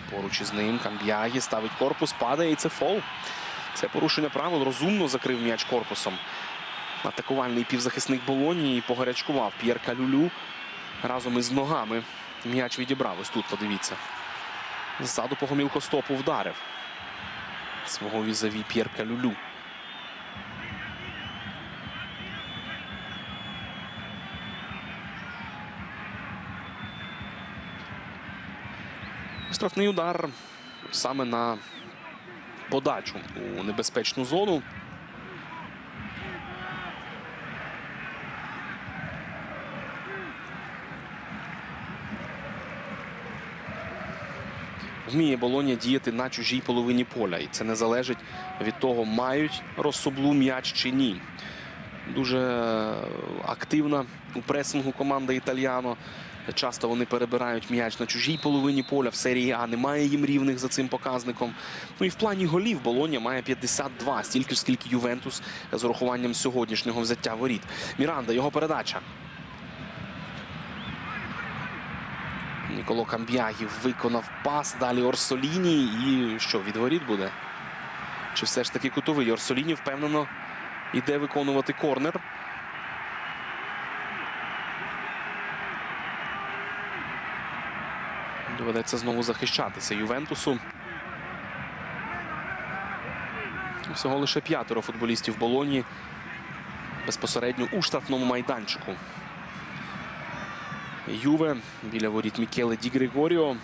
Поруч із ним Камб'ягі ставить корпус, падає і це фол. Це порушення правил. Розумно закрив м'яч корпусом. Атакувальний півзахисник Болонії погарячкував П'єр Калюлю разом із ногами. М'яч відібрав. Ось тут подивіться. Ззаду по гомілкостопу вдарив. Свого візаві П'єр Калюлю. Штрафний удар саме на подачу у небезпечну зону. Вміє Болонія діяти на чужій половині поля. І це не залежить від того, мають розсоблу м'яч чи ні. Дуже активна у пресингу команда Італіано. Часто вони перебирають м'яч на чужій половині поля. В серії А немає їм рівних за цим показником. Ну і в плані голів Болоня має 52, стільки ж скільки Ювентус з урахуванням сьогоднішнього взяття воріт. Міранда, його передача. Ніколо Камб'ягі виконав пас. Далі Орсоліні. І що, від воріт буде? Чи все ж таки кутовий? Орсоліні впевнено йде виконувати корнер. Доведеться знову захищатися Ювентусу. Всього лише п'ятеро футболістів Болоні безпосередньо у штрафному майданчику. Юве біля воріт Мікеле Ді Григоріо.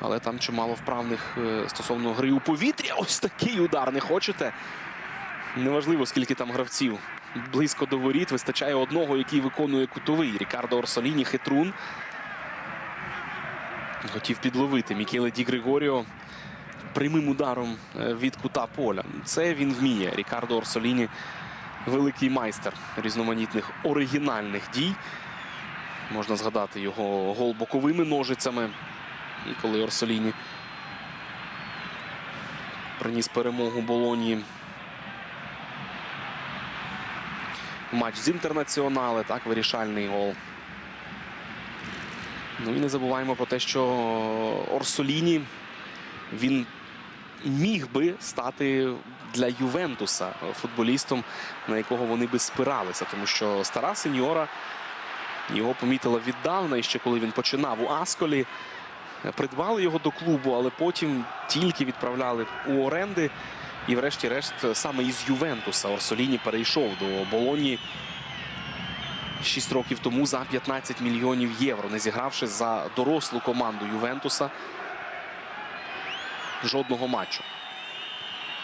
Але там чимало вправних е, стосовно гри у повітря. Ось такий удар не хочете. Неважливо, скільки там гравців. Близько до воріт вистачає одного, який виконує кутовий. Рікардо Орсоліні, хитрун. Хотів підловити Мікеле Ді Григоріо прямим ударом е, від кута поля. Це він вміє. Рікардо Орсоліні великий майстер різноманітних оригінальних дій. Можна згадати його гол боковими ножицями. І коли Орсоліні приніс перемогу Болоні. Матч з інтернаціонали, так, вирішальний гол. Ну і не забуваємо про те, що Орсоліні він міг би стати для Ювентуса футболістом, на якого вони би спиралися, тому що стара сеньора його помітила віддавна, і ще коли він починав у Асколі. Придбали його до клубу, але потім тільки відправляли у оренди. І, врешті-решт, саме із Ювентуса Орсоліні перейшов до Болоні 6 років тому за 15 мільйонів євро, не зігравши за дорослу команду Ювентуса жодного матчу.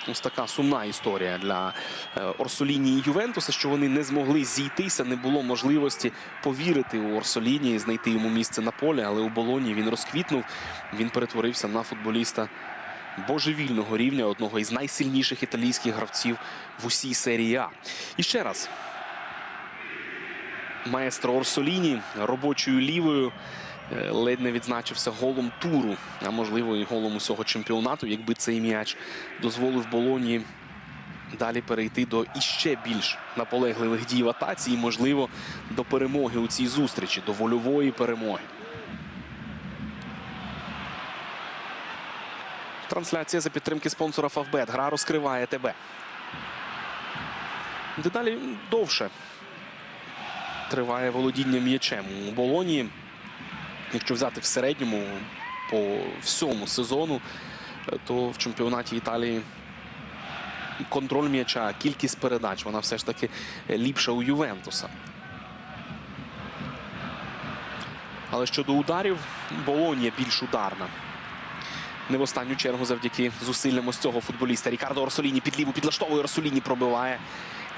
Ось така сумна історія для е, Орсоліні і Ювентуса, що вони не змогли зійтися, не було можливості повірити у Орсоліні і знайти йому місце на полі. Але у Болоні він розквітнув. Він перетворився на футболіста божевільного рівня, одного із найсильніших італійських гравців в усій серії А. І ще раз. Маестро Орсоліні робочою лівою е, ледь не відзначився голом туру, а можливо і голом усього чемпіонату, якби цей м'яч дозволив Болоні далі перейти до іще більш наполегливих дій в атаці і, можливо, до перемоги у цій зустрічі, до вольової перемоги. Трансляція за підтримки спонсора Фавбет. Гра розкриває тебе. Дедалі довше триває володіння м'ячем у Болоні. Якщо взяти в середньому по всьому сезону, то в чемпіонаті Італії контроль м'яча, кількість передач, вона все ж таки ліпша у Ювентуса. Але щодо ударів, Болонія більш ударна. Не в останню чергу завдяки зусиллям ось цього футболіста. Рікардо Орсоліні під ліву підлаштовує Орсоліні пробиває.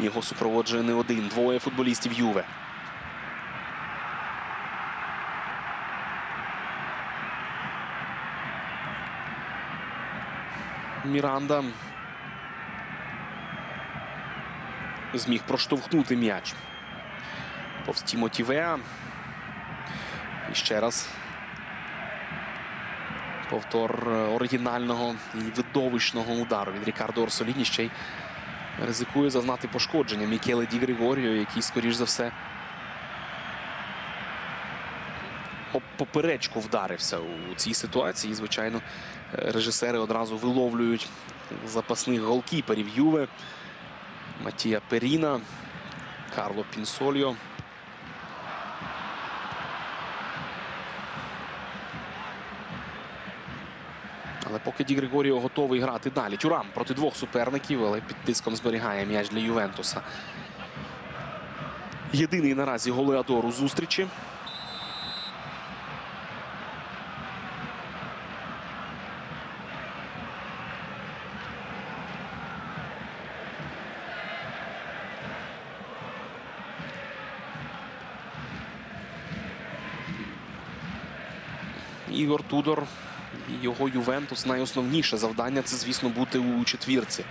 Його супроводжує не один. Двоє футболістів Юве. Міранда зміг проштовхнути м'яч. Повз Тімоті Веа. І ще раз повтор оригінального і видовищного удару від Рікардо Орсоліні ще й ризикує зазнати пошкодження Мікеле Ді Григоріо, який, скоріш за все, поперечку вдарився у цій ситуації. І, звичайно, е, режисери одразу виловлюють запасних голкіперів Юве. Матія Періна, Карло Пінсольо. Але поки Ді Григоріо готовий грати далі. Тюрам проти двох суперників, але під тиском зберігає м'яч для Ювентуса. Єдиний наразі голеадор у зустрічі. Ігор Тудор його Ювентус найосновніше завдання це, звісно, бути у четвірці.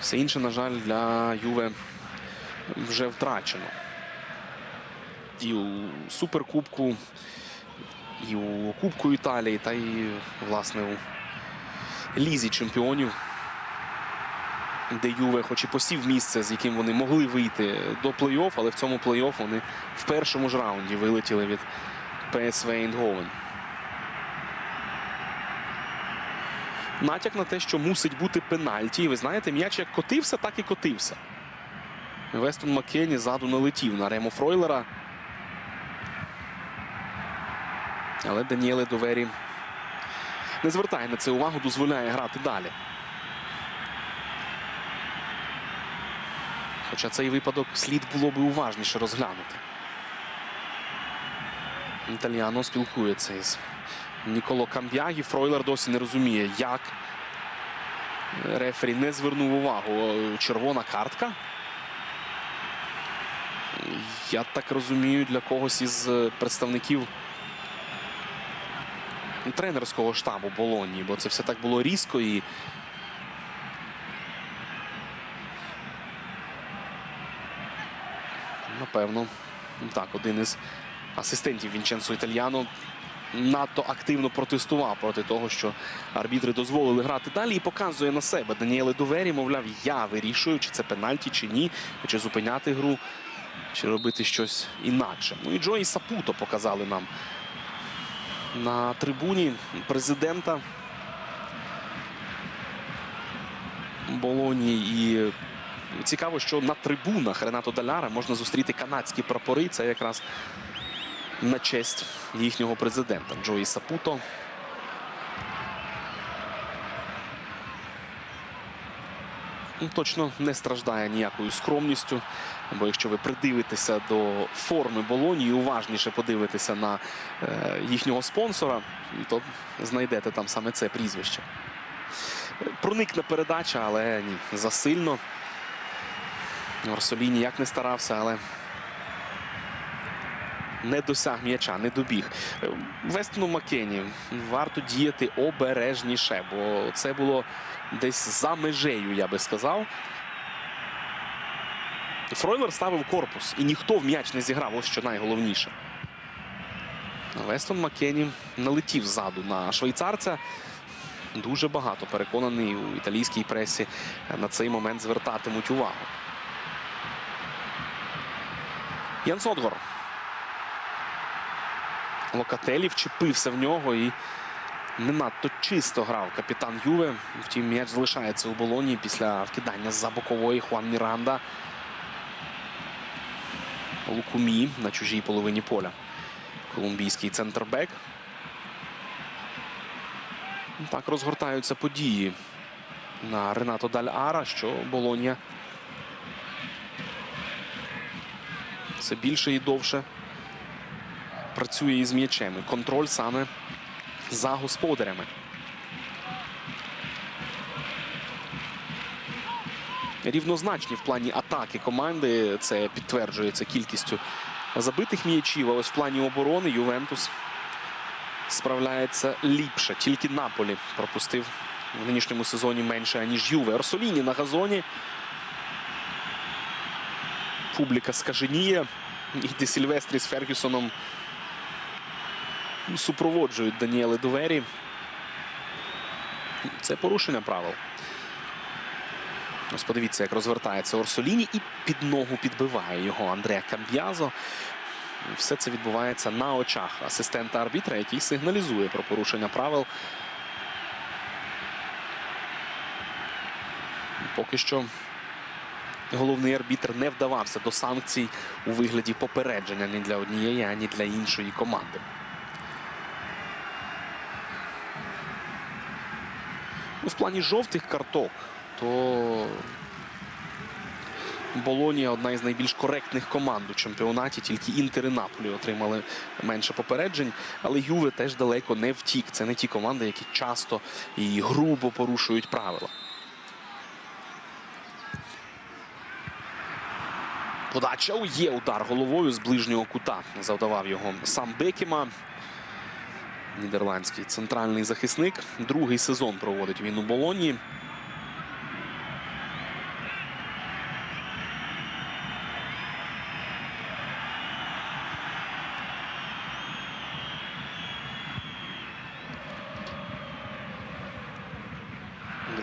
Все інше, на жаль, для Юве вже втрачено. І у Суперкубку, і у Кубку Італії, та і, власне, у Лізі чемпіонів, де Юве, хоч і посів місце, з яким вони могли вийти до плей-офф, але в цьому плей-офф вони в першому ж раунді вилетіли від ПСВ Ейндговен. Натяк на те, що мусить бути пенальті. І ви знаєте, м'яч як котився, так і котився. Вестон Маккені ззаду налетів на Ремо Фройлера. Але Даніеле Довері не звертає на це увагу, дозволяє грати далі. Хоча цей випадок слід було би уважніше розглянути. Італіано спілкується із Ніколо Камб'ягі. Фройлер досі не розуміє, як рефері не звернув увагу. Червона картка. Я так розумію, для когось із представників тренерського штабу Болонії, бо це все так було різко і. Напевно, так, один із асистентів Вінченцо Італьяно надто активно протестував проти того, що арбітри дозволили грати далі і показує на себе Даніеле Довері, мовляв, я вирішую, чи це пенальті, чи ні, чи зупиняти гру, чи робити щось інакше. Ну і Джої Сапуто показали нам на трибуні президента Болонії. І цікаво, що на трибунах Ренато Даляра можна зустріти канадські прапори. Це якраз на честь їхнього президента Джої Сапуто. Ну, Точно не страждає ніякою скромністю. Бо якщо ви придивитеся до форми Болоні і уважніше подивитеся на е, їхнього спонсора, то знайдете там саме це прізвище. Проникне передача, але ні, засильно. Орсолі ніяк не старався, але не досяг м'яча, не добіг. Вестону Маккені варто діяти обережніше, бо це було десь за межею, я би сказав. Фройлер ставив корпус, і ніхто в м'яч не зіграв, ось що найголовніше. Вестон Маккені налетів ззаду на швейцарця. Дуже багато переконаний у італійській пресі на цей момент звертатимуть увагу. Ян Сотгор. Локателі вчепився в нього і не надто чисто грав капітан Юве. Втім, м'яч залишається у болоні після вкидання з-за бокової Хуан Міранда. Лукумі на чужій половині поля. Колумбійський центрбек. Так розгортаються події на Ренато Даль-Ара, що Болонія все більше і довше працює із м'ячем. І Контроль саме за господарями. Рівнозначні в плані атаки команди. Це підтверджується кількістю забитих м'ячів. А ось в плані оборони Ювентус справляється ліпше. Тільки Наполі пропустив в нинішньому сезоні менше, ніж Юве. Орсоліні на газоні. Публіка скаженіє. І Де Сільвестрі з Фергюсоном супроводжують Даніели Довері. Це порушення правил. Ось подивіться, як розвертається Орсоліні і під ногу підбиває його Андреа Камб'язо. Все це відбувається на очах асистента арбітра, який сигналізує про порушення правил. Поки що головний арбітр не вдавався до санкцій у вигляді попередження ні для однієї, ані для іншої команди. Ну, в плані жовтих карток, то Болонія одна із найбільш коректних команд у чемпіонаті. Тільки Інтер і Наполі отримали менше попереджень. Але Юве теж далеко не втік. Це не ті команди, які часто і грубо порушують правила. Подача є удар головою з ближнього кута. Завдавав його сам Бекіма. Нідерландський центральний захисник. Другий сезон проводить він у Болонії.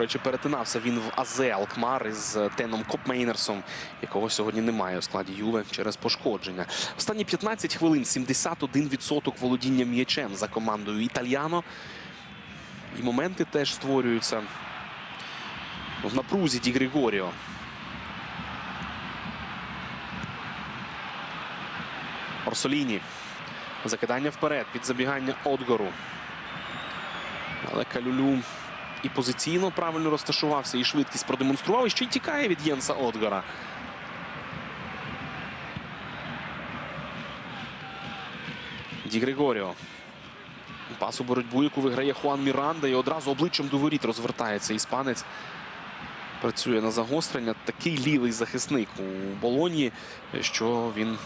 Речі, перетинався він в АЗ Алкмар із Теном Копмейнерсом, якого сьогодні немає у складі Юве через пошкодження. Останні 15 хвилин 71% володіння м'ячем за командою Італьяно. І моменти теж створюються в напрузі Ді Григоріо. Орсоліні. Закидання вперед під забігання Отгору. Але Калюлю і позиційно правильно розташувався, і швидкість продемонстрував. І ще й тікає від Єнса Отгара. Ді Григоріо. Пас у боротьбу, яку виграє Хуан Міранда. І одразу обличчям до воріт розвертається іспанець. Працює на загострення. Такий лівий захисник у Болоні, що він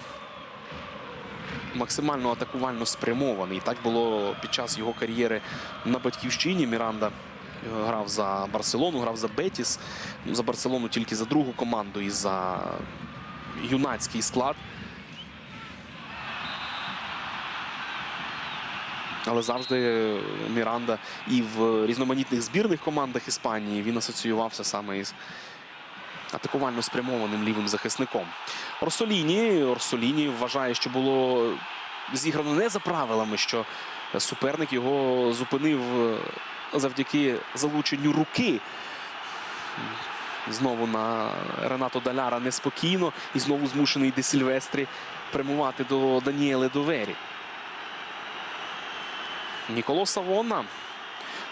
максимально атакувально спрямований. Так було під час його кар'єри на батьківщині. Міранда грав за Барселону, грав за Бетіс. Ну, За Барселону тільки за другу команду і за юнацький склад. Але завжди Міранда і в різноманітних збірних командах Іспанії він асоціювався саме із атакувально спрямованим лівим захисником. Орсоліні. Орсоліні вважає, що було зіграно не за правилами, що суперник його зупинив завдяки залученню руки. Знову на Ренато Даляра неспокійно і знову змушений Де Сільвестрі прямувати до Даніеле Довері. Ніколо Савона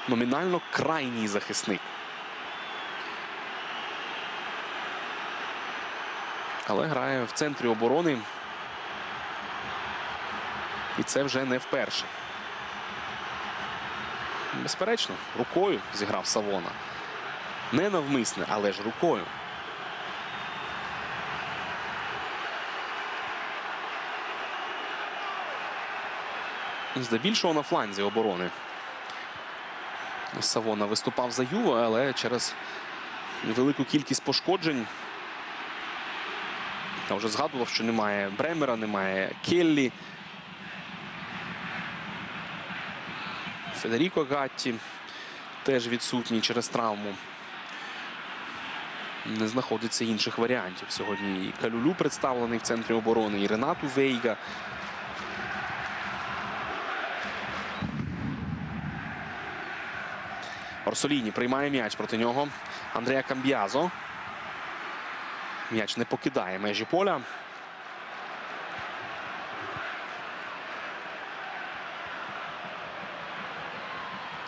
номінально крайній захисник. Але грає в центрі оборони. І це вже не вперше. Безперечно, рукою зіграв Савона. Не навмисне, але ж рукою. Здебільшого на фланзі оборони. Савона виступав за Юве, але через велику кількість пошкоджень. Я вже згадував, що немає Бремера, немає Келлі. Федеріко Гатті теж відсутній через травму. Не знаходиться інших варіантів. Сьогодні і Калюлю представлений в центрі оборони, і Ренату Вейга. Орсоліні приймає м'яч проти нього. Андреа Камб'язо. М'яч не покидає межі поля.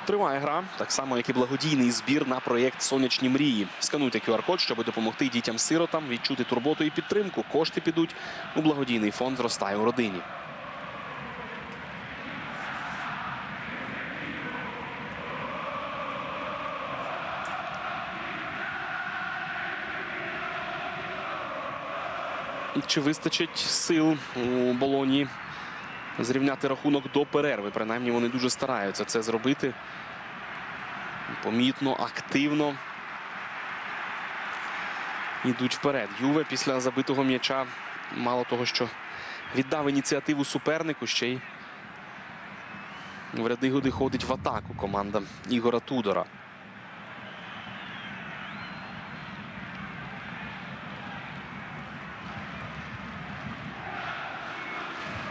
Триває гра, так само, як і благодійний збір на проєкт Сонячні мрії. Скануйте QR-код, щоб допомогти дітям-сиротам відчути турботу і підтримку. Кошти підуть у благодійний фонд зростає у родині. Чи вистачить сил у Болоні зрівняти рахунок до перерви? Принаймні вони дуже стараються це зробити. Помітно, активно. Йдуть вперед. Юве після забитого м'яча мало того, що віддав ініціативу супернику, ще й в ряди годи ходить в атаку команда Ігора Тудора.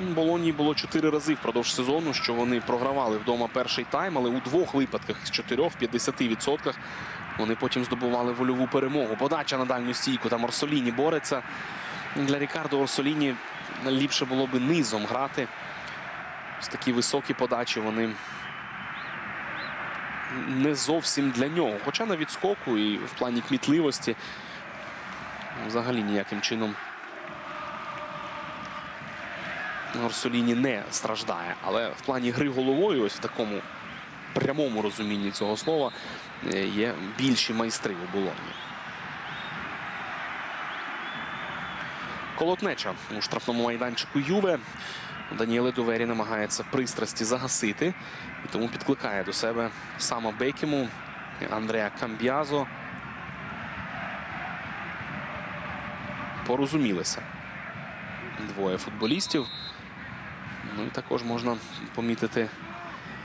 Болоні було чотири рази впродовж сезону, що вони програвали вдома перший тайм, але у двох випадках з чотирьох в 50% вони потім здобували вольову перемогу. Подача на дальню стійку. Там Орсоліні бореться. Для Рікардо Орсоліні ліпше було би низом грати. Ось такі високі подачі вони не зовсім для нього. Хоча на відскоку і в плані кмітливості взагалі ніяким чином Орсоліні не страждає. Але в плані гри головою, ось в такому прямому розумінні цього слова, е, є більші майстри у Болоні. Колотнеча у штрафному майданчику Юве. Даніеле Довері намагається пристрасті загасити і тому підкликає до себе Сама Бекіму, Андреа Камб'язо. Порозумілися двоє футболістів. Ну і також можна помітити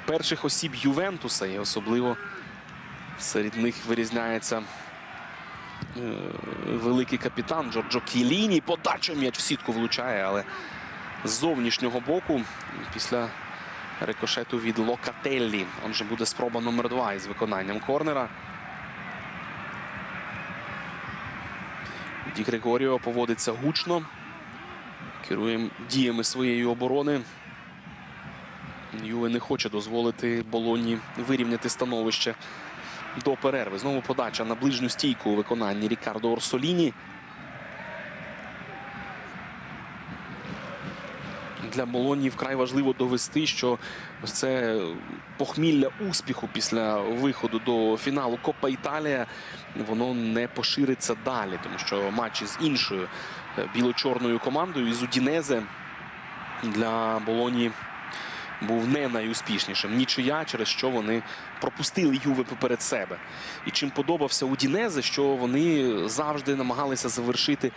перших осіб Ювентуса, і особливо серед них вирізняється е, великий капітан Джорджо Кіліні. Подача м'яч в сітку влучає, але з зовнішнього боку після рикошету від Локателлі. Отже, буде спроба номер два із виконанням корнера. Ді Григоріо поводиться гучно. Керує діями своєї оборони. Юве не хоче дозволити Болоні вирівняти становище до перерви. Знову подача на ближню стійку у виконанні Рікардо Орсоліні. Для Болоні вкрай важливо довести, що це похмілля успіху після виходу до фіналу Копа Італія воно не пошириться далі, тому що матчі з іншою біло-чорною командою із Удінезе для Болоні був не найуспішнішим. Нічия, через що вони пропустили Юве поперед себе. І чим подобався Удінезе, що вони завжди намагалися завершити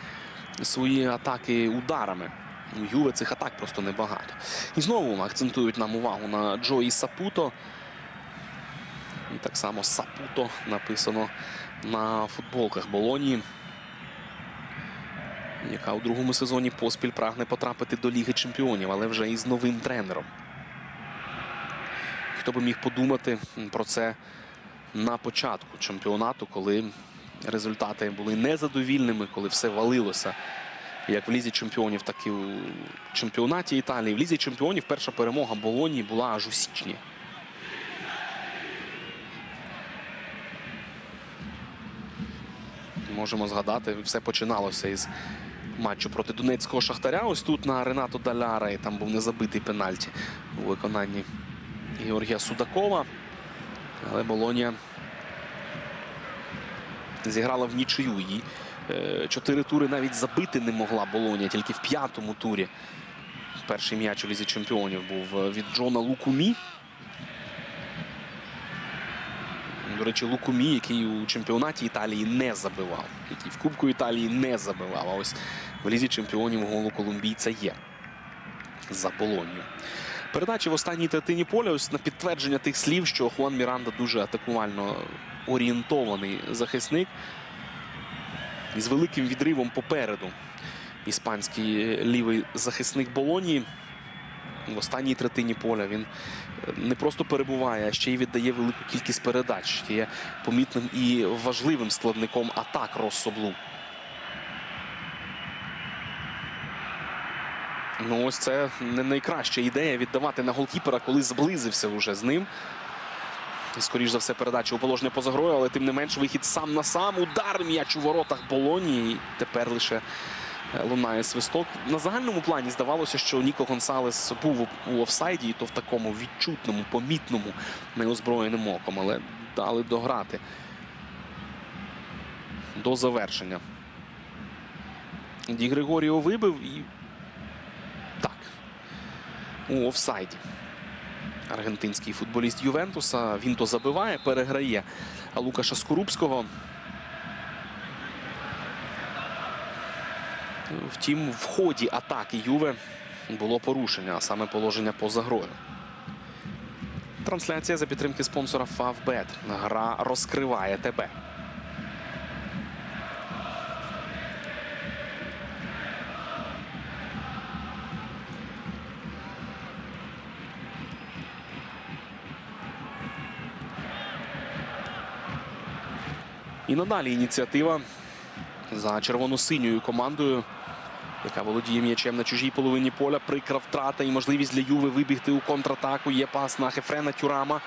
свої атаки ударами. У Юве цих атак просто небагато. І знову акцентують нам увагу на Джої Сапуто. І так само Сапуто написано на футболках Болонії, яка у другому сезоні поспіль прагне потрапити до Ліги Чемпіонів, але вже із новим тренером. Хто би міг подумати про це на початку чемпіонату, коли результати були незадовільними, коли все валилося як в Лізі Чемпіонів, так і у чемпіонаті Італії. В Лізі Чемпіонів перша перемога Болонії була аж у січні. Можемо згадати, все починалося із матчу проти Донецького Шахтаря. Ось тут на Ренато Даляра і там був незабитий пенальті у виконанні Георгія Судакова. Але Болонія зіграла в нічию. Її е, чотири тури навіть забити не могла Болонія, тільки в п'ятому турі. Перший м'яч у Лізі Чемпіонів був е, від Джона Лукумі. До речі, Лукумі, який у чемпіонаті Італії не забивав, який в Кубку Італії не забивав. А ось в Лізі Чемпіонів голу колумбійця є за Болонію. Передачі в останній третині поля ось на підтвердження тих слів, що Хуан Міранда дуже атакувально орієнтований захисник із великим відривом попереду. Іспанський лівий захисник Болонії в останній третині поля він е, не просто перебуває, а ще й віддає велику кількість передач. Є помітним і важливим складником атак Россоблу. Ну, ось це не найкраща ідея віддавати на голкіпера, коли зблизився вже з ним. І, скоріш за все, передача у положення поза грою, але тим не менш вихід сам на сам. Удар м'яч у воротах Болонії. Тепер лише е, лунає свисток. На загальному плані здавалося, що Ніко Гонсалес був у офсайді, і то в такому відчутному, помітному, неозброєним оком, але дали дограти до завершення. Ді Григоріо вибив і. У офсайді. Аргентинський футболіст Ювентуса. Він то забиває, переграє Лукаша Скорубського. Втім, в ході атаки Юве було порушення, а саме положення поза грою. Трансляція за підтримки спонсора Favbet. Гра розкриває тебе. І надалі ініціатива за червоно-синьою командою, яка володіє м'ячем на чужій половині поля. Прикра втрата і можливість для Юви вибігти у контратаку. Є пас на Хефрена Тюрама.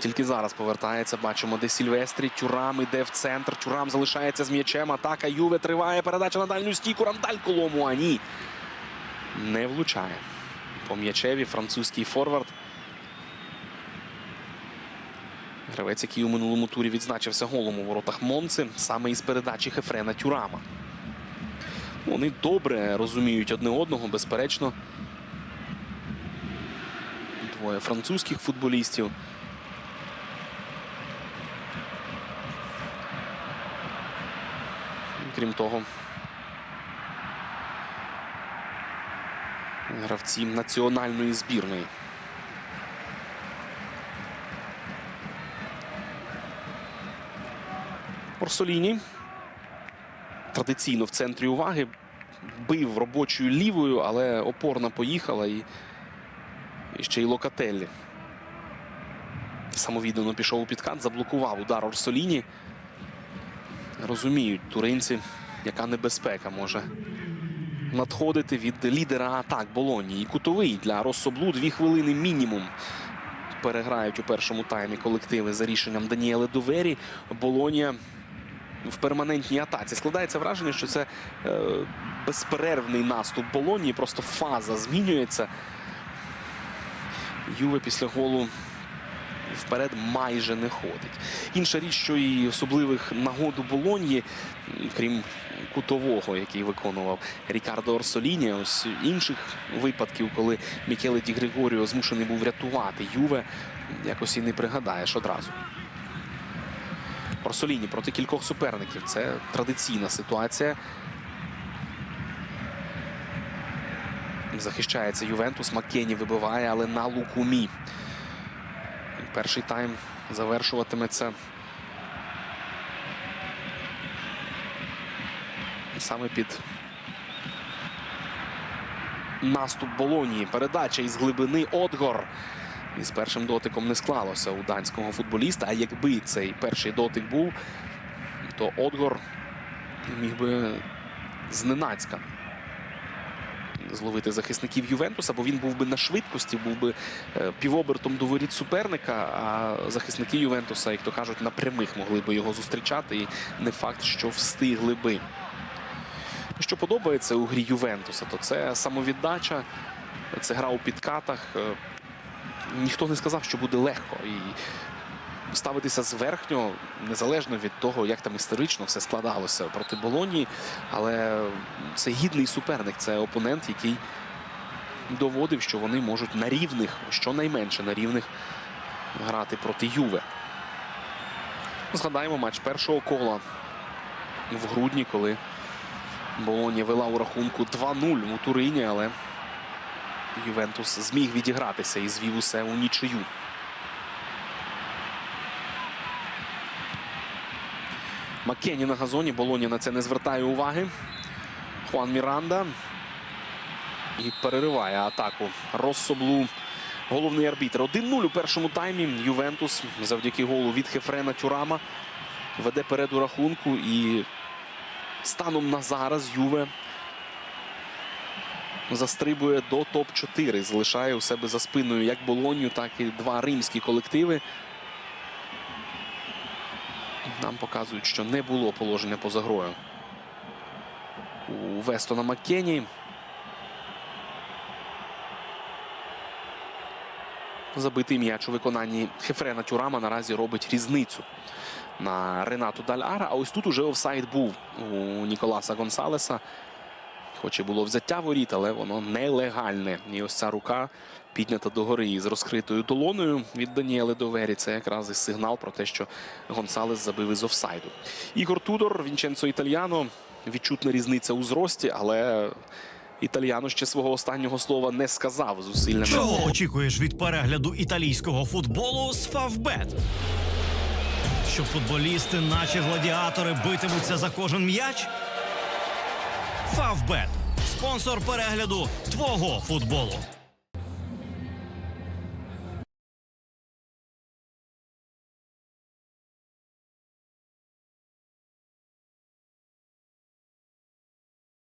Тільки зараз повертається. Бачимо, де Сільвестрі. Тюрам іде в центр. Тюрам залишається з м'ячем. Атака Юве триває. Передача на дальню стійку. Рандаль колому. А ні. Не влучає. По м'ячеві французький форвард. Гравець, який у минулому турі відзначився голом у воротах Монци, саме із передачі Хефрена Тюрама. Вони добре розуміють одне одного, безперечно. Двоє французьких футболістів. Крім того, гравці національної збірної. Орсоліні традиційно в центрі уваги. Бив робочою лівою, але опорна поїхала і, і ще й Локателлі. Самовіддано пішов у підкат, заблокував удар Орсоліні. Розуміють туринці, яка небезпека може надходити від лідера атак Болоні. І кутовий для Россоблу дві хвилини мінімум. Переграють у першому таймі колективи за рішенням Даніели Довері. Болонія в перманентній атаці. Складається враження, що це е, безперервний наступ Болонії, просто фаза змінюється. Юве після голу вперед майже не ходить. Інша річ, що і особливих нагод у Болоньї, крім кутового, який виконував Рікардо Орсоліні, ось інших випадків, коли Мікеле Ді Григоріо змушений був рятувати Юве, якось і не пригадаєш одразу. Орсоліні проти кількох суперників. Це традиційна ситуація. Захищається Ювентус. Маккені вибиває, але на Лукумі. Перший тайм завершуватиметься саме під наступ Болонії. Передача із глибини Отгор. І з першим дотиком не склалося у данського футболіста. А якби цей перший дотик був, то Отгор міг би зненацька зловити захисників Ювентуса, бо він був би на швидкості, був би е, півобертом до воріт суперника. А захисники Ювентуса, як то кажуть, на прямих могли би його зустрічати. І не факт, що встигли би. Що подобається у грі Ювентуса, то це самовіддача, це гра у підкатах. Ніхто не сказав, що буде легко. І ставитися зверхньо, незалежно від того, як там історично все складалося проти Болонії. Але це гідний суперник, це опонент, який доводив, що вони можуть на рівних, щонайменше на рівних грати проти Юве. Згадаємо матч першого кола в грудні, коли Болонія вела у рахунку 2-0 у Турині, але Ювентус зміг відігратися і звів усе у нічию. Маккені на газоні. Болоні на це не звертає уваги. Хуан Міранда. І перериває атаку Россоблу. Головний арбітр. 1-0 у першому таймі. Ювентус завдяки голу від Хефрена Тюрама веде перед у рахунку. І станом на зараз Юве застрибує до топ-4. Залишає у себе за спиною як Болонію, так і два римські колективи. Нам показують, що не було положення поза грою у Вестона Маккені. Забитий м'яч у виконанні Хефрена Тюрама наразі робить різницю на Ренату Даляра. А ось тут уже офсайд був у Ніколаса Гонсалеса. Хоч і було взяття воріт, але воно нелегальне. І ось ця рука піднята догори із розкритою долоною від Даніели Довері. Це якраз і сигнал про те, що Гонсалес забив із офсайду. Ігор Тудор, Вінченцо Італьяно. Відчутна різниця у зрості, але Італьяно ще свого останнього слова не сказав зусиллями. Чого очікуєш від перегляду італійського футболу з Фавбет? Що футболісти, наче гладіатори, битимуться за кожен м'яч? Фавбет спонсор перегляду твого футболу.